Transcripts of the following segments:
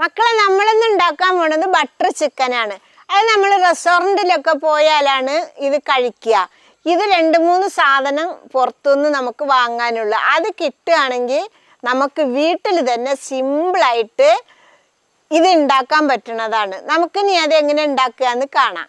മക്കളെ നമ്മളിന്ന് ഉണ്ടാക്കാൻ പോണത് ബട്ടർ ചിക്കനാണ് അത് നമ്മൾ റെസ്റ്റോറന്റിലൊക്കെ പോയാലാണ് ഇത് കഴിക്കുക. ഇത് രണ്ട് മൂന്ന് സാധനം പുറത്തുനിന്ന് നമുക്ക് വാങ്ങാനുള്ളൂ. അത് കിട്ടുകയാണെങ്കിൽ നമുക്ക് വീട്ടിൽ തന്നെ സിമ്പിളായിട്ട് ഇത് ഉണ്ടാക്കാൻ പറ്റുന്നതാണ്. നമുക്കിനി അത് എങ്ങനെ ഉണ്ടാക്കുക എന്ന് കാണാം.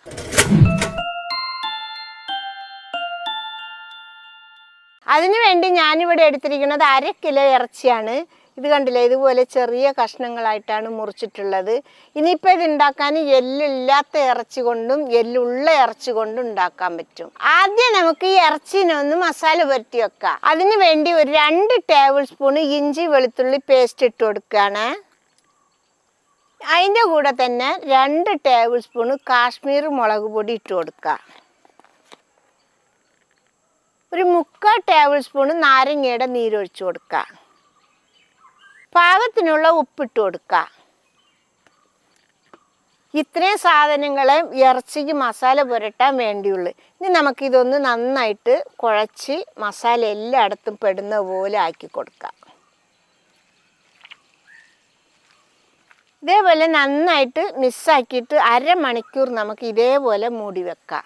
അതിനുവേണ്ടി ഞാനിവിടെ എടുത്തിരിക്കുന്നത് അര കിലോ ഇറച്ചിയാണ്. ഇത് കണ്ടില്ലേ? ഇതുപോലെ ചെറിയ കഷ്ണങ്ങളായിട്ടാണ് മുറിച്ചിട്ടുള്ളത്. ഇനിയിപ്പോൾ ഇത് ഉണ്ടാക്കാൻ എല്ലില്ലാത്ത ഇറച്ചി കൊണ്ടും എല്ലുള്ള ഇറച്ചി കൊണ്ടും ഉണ്ടാക്കാൻ പറ്റും. ആദ്യം നമുക്ക് ഈ ഇറച്ചിനൊന്ന് മസാല പുരട്ടി വെക്കാം. അതിന് വേണ്ടി ഒരു രണ്ട് ടേബിൾ സ്പൂൺ ഇഞ്ചി വെളുത്തുള്ളി പേസ്റ്റ് ഇട്ട് കൊടുക്കുകയാണ്. അതിന്റെ കൂടെ തന്നെ രണ്ട് ടേബിൾ സ്പൂൺ കാശ്മീർ മുളക് പൊടി ഇട്ട് കൊടുക്കുക ഒരു മുക്കാൽ ടേബിൾ സ്പൂൺ നാരങ്ങയുടെ നീരൊഴിച്ച് കൊടുക്കുക പാകത്തിനുള്ള ഉപ്പിട്ട് കൊടുക്കുക ഇത്രയും സാധനങ്ങളെ ഇറച്ചിക്ക് മസാല പുരട്ടാൻ വേണ്ടിയുള്ളൂ. ഇനി നമുക്കിതൊന്ന് നന്നായിട്ട് കുഴച്ച് മസാല എല്ലായിടത്തും പെടുന്ന പോലെ ആക്കി കൊടുക്കാം. ഇതേപോലെ നന്നായിട്ട് മിസ്സാക്കിയിട്ട് അരമണിക്കൂർ നമുക്ക് ഇതേപോലെ മൂടി വെക്കാം.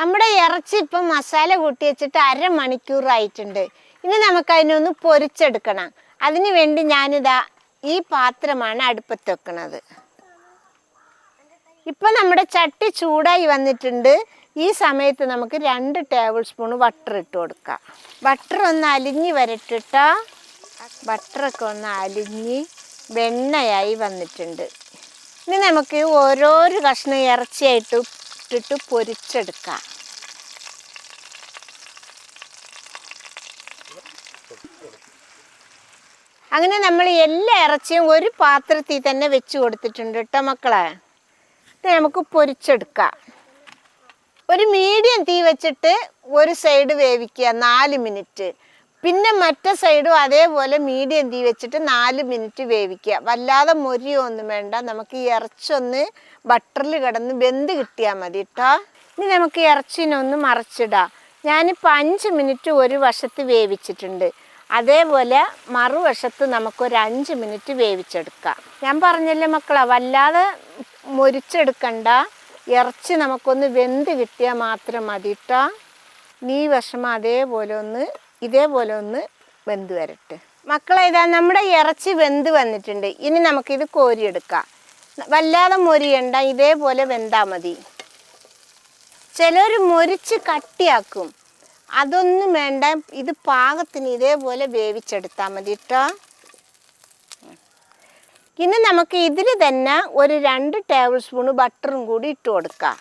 നമ്മുടെ ഇറച്ചി ഇപ്പം മസാല കൂട്ടി വെച്ചിട്ട് അരമണിക്കൂറായിട്ടുണ്ട്. ഇനി നമുക്ക് അതിനൊന്ന് പൊരിച്ചെടുക്കണം. അതിന് വേണ്ടി ഞാനിതാ ഈ പാത്രമാണ് അടുപ്പത്ത് വെക്കുന്നത് ഇപ്പം നമ്മുടെ ചട്ടി ചൂടായി വന്നിട്ടുണ്ട്. ഈ സമയത്ത് നമുക്ക് രണ്ട് ടേബിൾ സ്പൂൺ ബട്ടർ ഇട്ട് കൊടുക്കാം. ബട്ടർ ഒന്ന് അലിഞ്ഞ് വരട്ടിട്ടോ ബട്ടറൊക്കെ ഒന്ന് അലിഞ്ഞ് വെണ്ണയായി വന്നിട്ടുണ്ട്. ഇനി നമുക്ക് ഓരോരോ കഷ്ണം ഇറച്ചിയായിട്ട് ഇട്ടിട്ട് പൊരിച്ചെടുക്കാം. അങ്ങനെ നമ്മൾ എല്ലാ ഇറച്ചിയും ഒരു പാത്രത്തിൽ തന്നെ വെച്ച് കൊടുത്തിട്ടുണ്ട് കേട്ടോ മക്കളെ. ഇത് നമുക്ക് പൊരിച്ചെടുക്കാം. ഒരു മീഡിയം തീ വെച്ചിട്ട് ഒരു സൈഡ് വേവിക്കുക നാല് മിനിറ്റ്. പിന്നെ മറ്റേ സൈഡും അതേപോലെ മീഡിയം തീ വെച്ചിട്ട് നാല് മിനിറ്റ് വേവിക്കുക. വല്ലാതെ മൊരിയൊന്നും വേണ്ട. നമുക്ക് ഈ ഇറച്ചൊന്ന് ബട്ടറിൽ കിടന്ന് വെന്ത് കിട്ടിയാൽ മതി കേട്ടോ ഇനി നമുക്ക് ഇറച്ചിനൊന്ന് മറിച്ചിടാം. ഞാനിപ്പോൾ അഞ്ച് മിനിറ്റ് ഒരു വശത്ത് വേവിച്ചിട്ടുണ്ട്. അതേപോലെ മറുവശത്ത് നമുക്കൊരു അഞ്ച് മിനിറ്റ് വേവിച്ചെടുക്കാം. ഞാൻ പറഞ്ഞല്ലേ മക്കളെ വല്ലാതെ മൊരിച്ചെടുക്കണ്ട. ഇറച്ചി നമുക്കൊന്ന് വെന്ത് കിട്ടിയാൽ മാത്രം മതി കേട്ടോ നീ വിഷമം അതേപോലെ ഒന്ന് ഇതേപോലെ ഒന്ന് വെന്ത് വരട്ടെ. മക്കളെ ഇതാ നമ്മുടെ ഇറച്ചി വെന്ത് വന്നിട്ടുണ്ട്. ഇനി നമുക്കിത് കോരിയെടുക്കാം. വല്ലാതെ മൊരിയണ്ട ഇതേപോലെ വെന്താൽ മതി. ചിലർ മൊരിച്ച് കട്ടിയാക്കും. അതൊന്നും വേണ്ട ഇത് പാകത്തിന് ഇതേപോലെ വേവിച്ചെടുത്താൽ മതി കേട്ടോ ഇനി നമുക്ക് ഇതിൽ തന്നെ ഒരു രണ്ട് ടേബിൾ സ്പൂണ് ബട്ടറും കൂടി ഇട്ട് കൊടുക്കാം.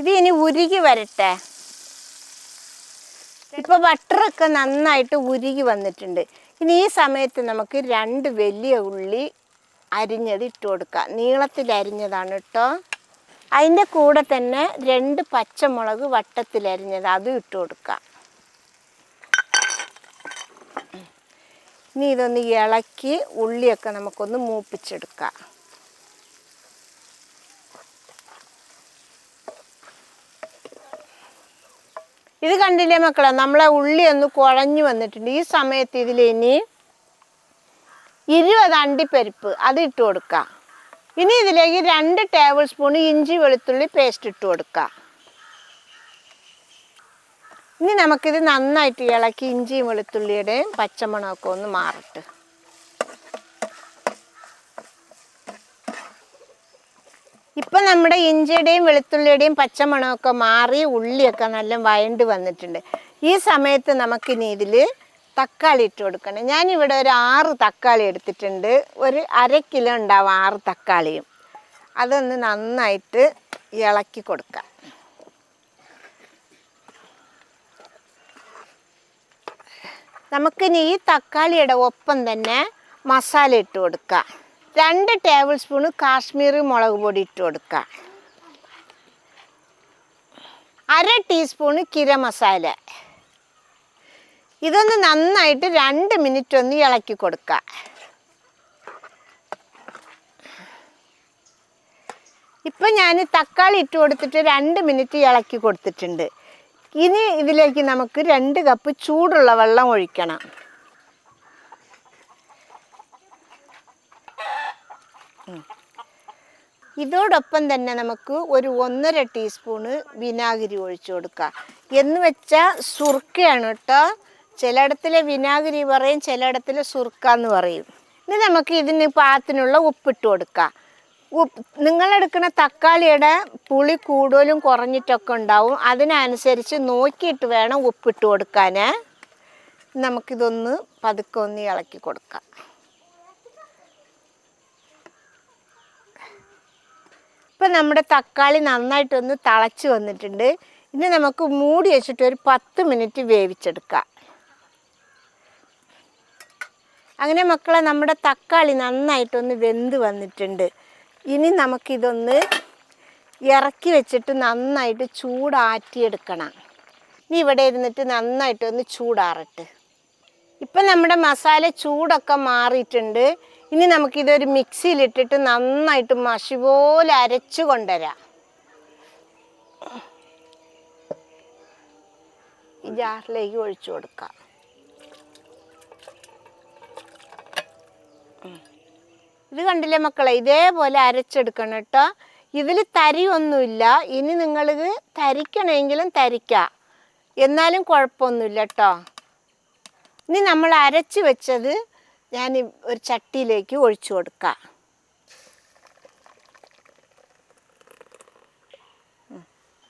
ഇത് ഇനി ഉരുകി വരട്ടെ. ഇപ്പോൾ ബട്ടറൊക്കെ നന്നായിട്ട് ഉരുകി വന്നിട്ടുണ്ട്. ഇനി ഈ സമയത്ത് നമുക്ക് രണ്ട് വലിയ ഉള്ളി അരിഞ്ഞത് ഇട്ട് കൊടുക്കുക നീളത്തിൽ അരിഞ്ഞതാണ് കേട്ടോ അതിന്റെ കൂടെ തന്നെ രണ്ട് പച്ചമുളക് വട്ടത്തിൽ അരിഞ്ഞത് അതും ഇട്ട് കൊടുക്കുക ഇനി ഇതൊന്ന് ഇളക്കി ഉള്ളിയൊക്കെ നമുക്കൊന്ന് മൂപ്പിച്ചെടുക്കാം. ഇത് കണ്ടില്ലേ മക്കളെ? നമ്മളെ ഉള്ളി ഒന്ന് കുഴഞ്ഞു വന്നിട്ടുണ്ട്. ഈ സമയത്ത് ഇതിൽ ഇനി ഇരുപത് അണ്ടിപ്പരിപ്പ് അത് ഇട്ട് കൊടുക്കാം. ഇനി ഇതിലേക്ക് രണ്ട് ടേബിൾ സ്പൂൺ ഇഞ്ചി വെളുത്തുള്ളി പേസ്റ്റ് ഇട്ട് കൊടുക്കുക ഇനി നമുക്കിത് നന്നായിട്ട് ഇളക്കി ഇഞ്ചിയും വെളുത്തുള്ളിയുടെയും പച്ചമുളകൊക്കെ ഒന്ന് മാറട്ട്. ഇപ്പം നമ്മുടെ ഇഞ്ചിയുടെയും വെളുത്തുള്ളിയുടെയും പച്ചമുളകൊക്കെ മാറി ഉള്ളിയൊക്കെ നല്ല വയണ്ട് വന്നിട്ടുണ്ട്. ഈ സമയത്ത് നമുക്കിനി ഇതിൽ തക്കാളി ഇട്ട് കൊടുക്കണം. ഞാനിവിടെ ഒരു ആറ് തക്കാളി എടുത്തിട്ടുണ്ട്. ഒരു അര കിലോ ഉണ്ടാവും ആറ് തക്കാളിയും. അതൊന്ന് നന്നായിട്ട് ഇളക്കി കൊടുക്കാം. നമുക്കിനി ഈ തക്കാളിയുടെ ഒപ്പം തന്നെ മസാല ഇട്ട് കൊടുക്കാം. രണ്ട് ടേബിൾ സ്പൂണ് കാശ്മീർ മുളക് പൊടി ഇട്ട് കൊടുക്കാം. അര ടീസ്പൂണ് കിര മസാല. ഇതൊന്ന് നന്നായിട്ട് രണ്ട് മിനിറ്റ് ഒന്ന് ഇളക്കി കൊടുക്കുക ഇപ്പം ഞാൻ തക്കാളി ഇട്ട് കൊടുത്തിട്ട് രണ്ട് മിനിറ്റ് ഇളക്കി കൊടുത്തിട്ടുണ്ട്. ഇനി ഇതിലേക്ക് നമുക്ക് രണ്ട് കപ്പ് ചൂടുള്ള വെള്ളം ഒഴിക്കണം. ഇതോടൊപ്പം തന്നെ നമുക്ക് ഒരു ഒന്നര ടീസ്പൂണ് വിനാഗിരി ഒഴിച്ചു കൊടുക്കുക എന്ന് വെച്ചാൽ സുർക്കയാണ് കേട്ടോ ചിലയിടത്തിലെ വിനാഗിരി പറയും ചിലയിടത്തിലെ സുർക്ക എന്ന് പറയും. ഇനി നമുക്ക് ഇതിന് പാകത്തിനുള്ള ഉപ്പിട്ട് കൊടുക്കാം. ഉപ്പ് നിങ്ങളെടുക്കുന്ന തക്കാളിയുടെ പുളി കൂടുതലും കുറഞ്ഞിട്ടൊക്കെ ഉണ്ടാവും. അതിനനുസരിച്ച് നോക്കിയിട്ട് വേണം ഉപ്പിട്ട് കൊടുക്കാൻ. നമുക്കിതൊന്ന് പതുക്കെ ഒന്ന് ഇളക്കി കൊടുക്കാം. ഇപ്പം നമ്മുടെ തക്കാളി നന്നായിട്ടൊന്ന് തിളച്ച് വന്നിട്ടുണ്ട്. ഇനി നമുക്ക് മൂടി വെച്ചിട്ട് ഒരു പത്ത് മിനിറ്റ് വേവിച്ചെടുക്കാം. അങ്ങനെ മക്കളെ നമ്മുടെ തക്കാളി നന്നായിട്ടൊന്ന് വെന്ത് വന്നിട്ടുണ്ട്. ഇനി നമുക്കിതൊന്ന് ഇറക്കി വെച്ചിട്ട് നന്നായിട്ട് ചൂടാറ്റിയെടുക്കണം. ഇനി ഇവിടെ ഇരുന്നിട്ട് നന്നായിട്ടൊന്ന് ചൂടാറട്ട്. ഇപ്പം നമ്മുടെ മസാല ചൂടൊക്കെ മാറിയിട്ടുണ്ട്. ഇനി നമുക്കിതൊരു മിക്സിയിലിട്ടിട്ട് നന്നായിട്ട് മഷി പോലെ അരച്ചു കൊണ്ടുവരാം. ഈ ജാറിലേക്ക് ഒഴിച്ചു കൊടുക്കാം. ഇത് കണ്ടില്ലേ മക്കളെ? ഇതേപോലെ അരച്ചെടുക്കണം കേട്ടോ. ഇതിൽ തരിയൊന്നുമില്ല ഇനി നിങ്ങൾ തരിക്കണമെങ്കിലും തരിക്കാം. എന്നാലും കുഴപ്പമൊന്നുമില്ല കേട്ടോ. ഇനി നമ്മൾ അരച്ച് വെച്ചത് ഞാൻ ഒരു ചട്ടിയിലേക്ക് ഒഴിച്ചു കൊടുക്കാം.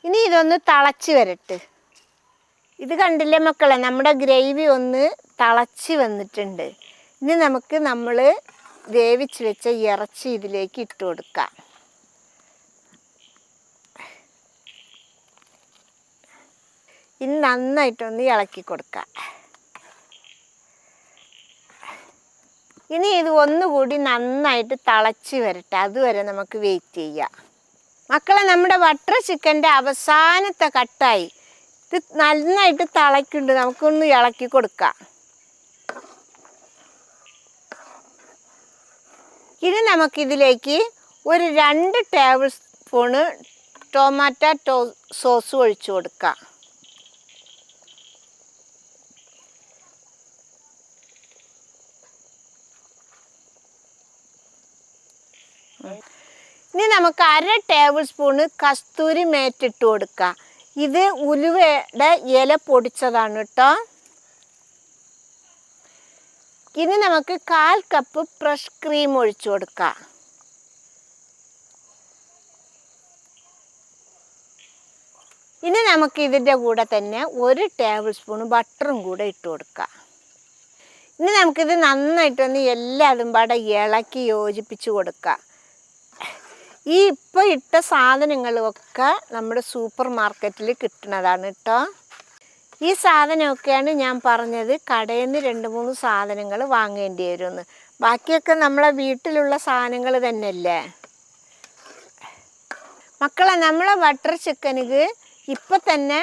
ഇനി ഇതൊന്ന് തിളച്ച് വരട്ടെ. ഇത് കണ്ടില്ലേ മക്കളെ? നമ്മുടെ ഗ്രേവി ഒന്ന് തിളച്ച് വന്നിട്ടുണ്ട്. ഇനി നമുക്ക് നമ്മൾ വേവിച്ച് വെച്ച ഇറച്ചി ഇതിലേക്ക് ഇട്ട് കൊടുക്കാം. ഇനി നന്നായിട്ടൊന്ന് ഇളക്കി കൊടുക്കാം. ഇനി ഇത് ഒന്നുകൂടി നന്നായിട്ട് തിളച്ച് വരട്ടെ അതുവരെ നമുക്ക് വെയിറ്റ് ചെയ്യാം. മക്കളെ നമ്മുടെ ബട്ടർ ചിക്കന്റെ അവസാനത്തെ കട്ടായി. ഇത് നന്നായിട്ട് തിളയ്ക്കുന്നുണ്ട് നമുക്കൊന്ന് ഇളക്കി കൊടുക്കാം. ഇനി നമുക്കിതിലേക്ക് ഒരു രണ്ട് ടേബിൾ സ്പൂണ് ടൊമാറ്റോ ടോ സോസ് ഒഴിച്ചു കൊടുക്കാം. ഇനി നമുക്ക് അര ടേബിൾ സ്പൂണ് കസ്തൂരി മേറ്റിട്ട് കൊടുക്കാം. ഇത് ഉലുവയുടെ ഇല പൊടിച്ചതാണ് കേട്ടോ. ഇനി നമുക്ക് കാൽ കപ്പ് ഫ്രഷ് ക്രീം ഒഴിച്ചു കൊടുക്കാം. ഇനി നമുക്ക് ഇതിന്റെ കൂടെ തന്നെ ഒരു ടേബിൾ സ്പൂൺ ബട്ടറും കൂടെ ഇട്ട് കൊടുക്കാം. ഇനി നമുക്കിത് നന്നായിട്ടൊന്ന് എല്ലാതും പാടെ ഇളക്കി യോജിപ്പിച്ച് കൊടുക്കാം. ഈ ഇപ്പോൾ ഇട്ട സാധനങ്ങളൊക്കെ നമ്മുടെ സൂപ്പർ മാർക്കറ്റിൽ കിട്ടുന്നതാണ് കേട്ടോ ഈ സാധനമൊക്കെയാണ് ഞാൻ പറഞ്ഞത് കടയിൽ നിന്ന് രണ്ട് മൂന്ന് സാധനങ്ങൾ വാങ്ങേണ്ടി വരുമെന്ന് ബാക്കിയൊക്കെ നമ്മളെ വീട്ടിലുള്ള സാധനങ്ങൾ തന്നെയല്ലേ? മക്കളെ നമ്മളെ ബട്ടർ ചിക്കനുക്ക് ഇപ്പം തന്നെ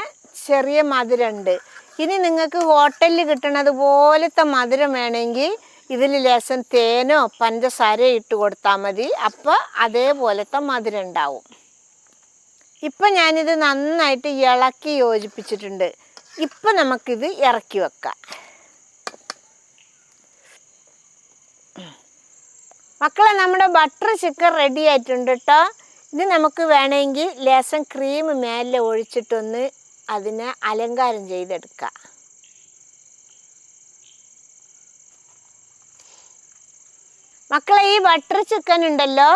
ചെറിയ മധുരമുണ്ട്. ഇനി നിങ്ങൾക്ക് ഹോട്ടലിൽ കിട്ടണത് പോലത്തെ മധുരം വേണമെങ്കിൽ ഇതിൽ ലേശം തേനോ പഞ്ചസാരയോ ഇട്ട് കൊടുത്താൽ മതി. അപ്പോൾ അതേപോലത്തെ മധുരം ഉണ്ടാവും. ഇപ്പം ഞാനിത് നന്നായിട്ട് ഇളക്കി യോജിപ്പിച്ചിട്ടുണ്ട്. ഇപ്പം നമുക്കിത് ഇറക്കി വെക്കാം. മക്കളെ നമ്മുടെ ബട്ടർ ചിക്കൻ റെഡി ആയിട്ടുണ്ട് കേട്ടോ ഇത് നമുക്ക് വേണമെങ്കിൽ ലേശം ക്രീം മേലെ ഒഴിച്ചിട്ടൊന്ന് അതിനെ അലങ്കാരം ചെയ്തെടുക്കാം. മക്കളെ ഈ ബട്ടർ ചിക്കൻ ഉണ്ടല്ലോ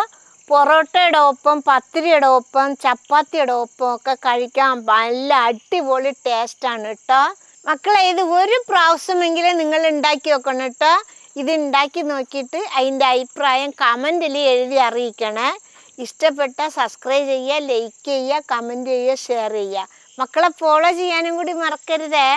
പൊറോട്ടയുടെ ഒപ്പം പത്തിരിയുടെ ഒപ്പം ചപ്പാത്തിയുടെ ഒപ്പം ഒക്കെ കഴിക്കാൻ നല്ല അടിപൊളി ടേസ്റ്റാണ് കേട്ടോ മക്കളെ ഇത് ഒരു പ്രാവശ്യമെങ്കിലും നിങ്ങൾ ഉണ്ടാക്കി വെക്കണം കേട്ടോ ഇത് ഉണ്ടാക്കി നോക്കിയിട്ട് അതിന്റെ അഭിപ്രായം കമന്റിൽ എഴുതി അറിയിക്കണേ. ഇഷ്ടപ്പെട്ട സബ്സ്ക്രൈബ് ചെയ്യുക ലൈക്ക് ചെയ്യുക കമന്റ് ചെയ്യുക ഷെയർ ചെയ്യുക. മക്കളെ ഫോളോ ചെയ്യാനും കൂടി മറക്കരുതേ.